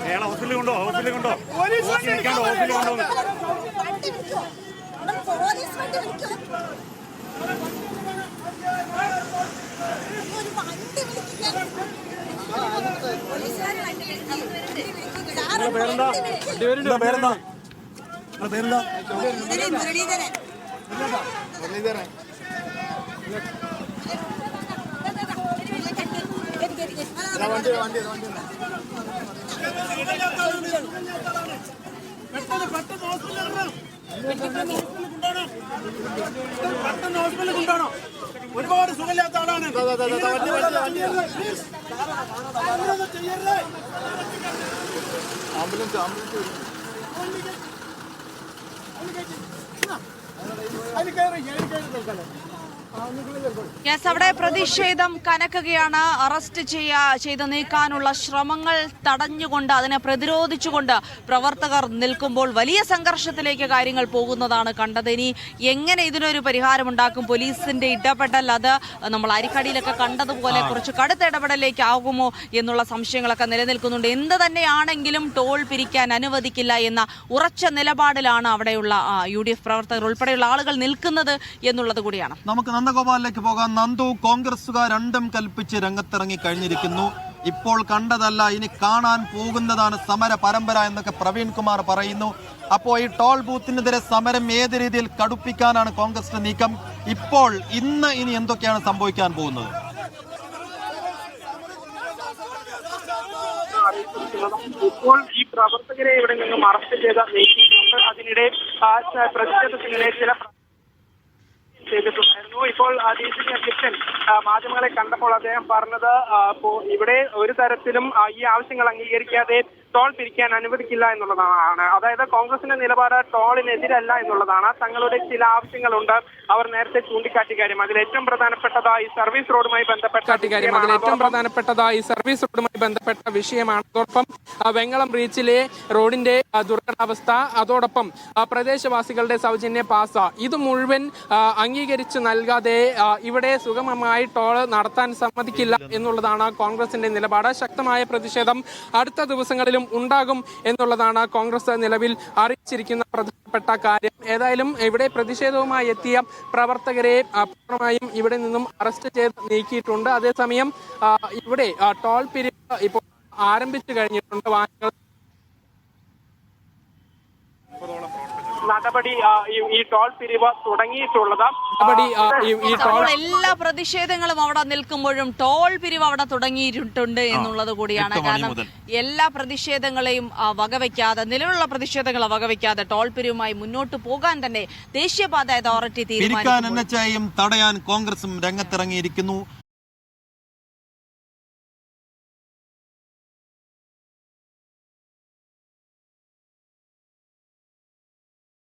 അയാളെ ഹോസ്പിറ്റലിൽ കൊണ്ടോ? ഹോസ്പിറ്റലിൽ കൊണ്ടോ? ഹോസ്പിറ്റലിൽ നിൽക്കാണ്ട് ഹോസ്പിറ്റലിൽ കൊണ്ടോ? പേരെന്താ? പേരെന്താ? പേരെന്താ? മുരളീധരൻ. മുരളീധരൻ. ഹോസ്പിറ്റലിൽ ഹോസ്പിറ്റലിൽ ഒരുപാട് സുഖമില്ലാത്ത ആളാണ്. അതിൽ കയറി അതിൽ കയറി തൽക്കാലം. യെസ് അവിടെ പ്രതിഷേധം കനക്കുകയാണ്. അറസ്റ്റ് ചെയ്യാ ചെയ്ത് നീക്കാനുള്ള ശ്രമങ്ങൾ തടഞ്ഞുകൊണ്ട് അതിനെ പ്രതിരോധിച്ചുകൊണ്ട് പ്രവർത്തകർ നിൽക്കുമ്പോൾ വലിയ സംഘർഷത്തിലേക്ക് കാര്യങ്ങൾ പോകുന്നതാണ് കണ്ടത്. ഇനി എങ്ങനെ ഇതിനൊരു പരിഹാരമുണ്ടാക്കും പോലീസിന്റെ ഇടപെടൽ അത് നമ്മൾ അരിക്കടിയിലൊക്കെ കണ്ടതുപോലെ കുറച്ച് കടുത്ത ഇടപെടലിലേക്ക് ആകുമോ എന്നുള്ള സംശയങ്ങളൊക്കെ നിലനിൽക്കുന്നുണ്ട്. എന്ത് തന്നെയാണെങ്കിലും ടോൾ പിരിക്കാൻ അനുവദിക്കില്ല എന്ന ഉറച്ച നിലപാടിലാണ് അവിടെയുള്ള യു ഡി എഫ് പ്രവർത്തകർ ഉൾപ്പെടെയുള്ള ആളുകൾ നിൽക്കുന്നത് എന്നുള്ളത് കൂടിയാണ്. നമുക്ക് നന്ദഗോപാലിലേക്ക് പോകാം നന്ദു കോൺഗ്രസുകാർ രണ്ടും കൽപ്പിച്ച് രംഗത്തിറങ്ങി കഴിഞ്ഞിരിക്കുന്നു. ഇപ്പോൾ കണ്ടതല്ല ഇനി കാണാൻ പോകുന്നതാണ് സമര പരമ്പര എന്നൊക്കെ പ്രവീൺ കുമാർ പറയുന്നു. അപ്പോൾ ഈ ടോൾ ബൂത്തിനെതിരെ സമരം ഏത് രീതിയിൽ കടുപ്പിക്കാനാണ് കോൺഗ്രസിന്റെ നീക്കം? ഇപ്പോൾ ഇന്ന് ഇനി എന്തൊക്കെയാണ് സംഭവിക്കാൻ പോകുന്നത്? ഇപ്പോൾ ഈ പ്രവർത്തകരെ ഇവിടെ നിന്നും അറസ്റ്റ് ചെയ്ത അതിനിടെ പ്രതിഷേധത്തിനിടെ ചില ചെയ്തിട്ടുണ്ടായിരുന്നു. ഇപ്പോൾ ദേശീയ അധ്യക്ഷൻ മാധ്യമങ്ങളെ കണ്ടപ്പോൾ അദ്ദേഹം പറഞ്ഞത് ഇവിടെ ഒരു തരത്തിലും ഈ ആവശ്യങ്ങൾ അംഗീകരിക്കാതെ ടോൾ പിരിക്കാൻ അനുവദിക്കില്ല എന്നുള്ളതാണ്. അതായത് കോൺഗ്രസിന്റെ നിലപാട് ടോളിനെതിരല്ല എന്നുള്ളതാണ്. തങ്ങളുടെ ചില ആവശ്യങ്ങളുണ്ട്. അവർ നേരത്തെ ചൂണ്ടിക്കാട്ടി കാര്യം. അതിൽ ഏറ്റവും പ്രധാനപ്പെട്ടതായി സർവീസ് റോഡുമായി ബന്ധപ്പെട്ട കാര്യം. അതിൽ ഏറ്റവും പ്രധാനപ്പെട്ടതായി സർവീസ് റോഡുമായി ബന്ധപ്പെട്ട വിഷയമാണ്. അതോടൊപ്പം വെങ്ങളം ബ്രീച്ചിലെ റോഡിന്റെ ദുർഘടാവസ്ഥ അതോടൊപ്പം പ്രദേശവാസികളുടെ സൗജന്യ പാസ ഇത് മുഴുവൻ അംഗീകരിച്ച് നൽകാതെ ഇവിടെ സുഗമമായി ടോൾ നടത്താൻ സമ്മതിക്കില്ല എന്നുള്ളതാണ് കോൺഗ്രസിന്റെ നിലപാട്. ശക്തമായ പ്രതിഷേധം. അടുത്ത ദിവസങ്ങളിലും ഉണ്ടാകും എന്നുള്ളതാണ് കോൺഗ്രസ് നിലവിൽ അറിയിച്ചിരിക്കുന്ന പ്രധാനപ്പെട്ട കാര്യം. ഏതായാലും ഇവിടെ പ്രതിഷേധവുമായി എത്തിയ പ്രവർത്തകരെ പൂർണമായും ഇവിടെ നിന്നും അറസ്റ്റ് ചെയ്ത് നീക്കിയിട്ടുണ്ട്. അതേസമയം ഇവിടെ ടോൾ പിരിവ് ഇപ്പോൾ ആരംഭിച്ചു കഴിഞ്ഞിട്ടുണ്ട്. വാഹനങ്ങൾ നടപടി ഈ ടോൾ പിരിവ് തുടങ്ങിയിട്ടുള്ളത് എല്ലാ പ്രതിഷേധങ്ങളും അവിടെ നിൽക്കുമ്പോഴും ടോൾ പിരിവ് അവിടെ തുടങ്ങിയിട്ടുണ്ട് എന്നുള്ളത് കൂടിയാണ്. കാരണം എല്ലാ പ്രതിഷേധങ്ങളെയും വകവയ്ക്കാതെ നിലവിലുള്ള പ്രതിഷേധങ്ങളെ വകവയ്ക്കാതെ ടോൾ പിരിവുമായി മുന്നോട്ട് പോകാൻ തന്നെ ദേശീയപാത അതോറിറ്റി ഐയും തടയാൻ കോൺഗ്രസും രംഗത്തിറങ്ങിയിരിക്കുന്നു.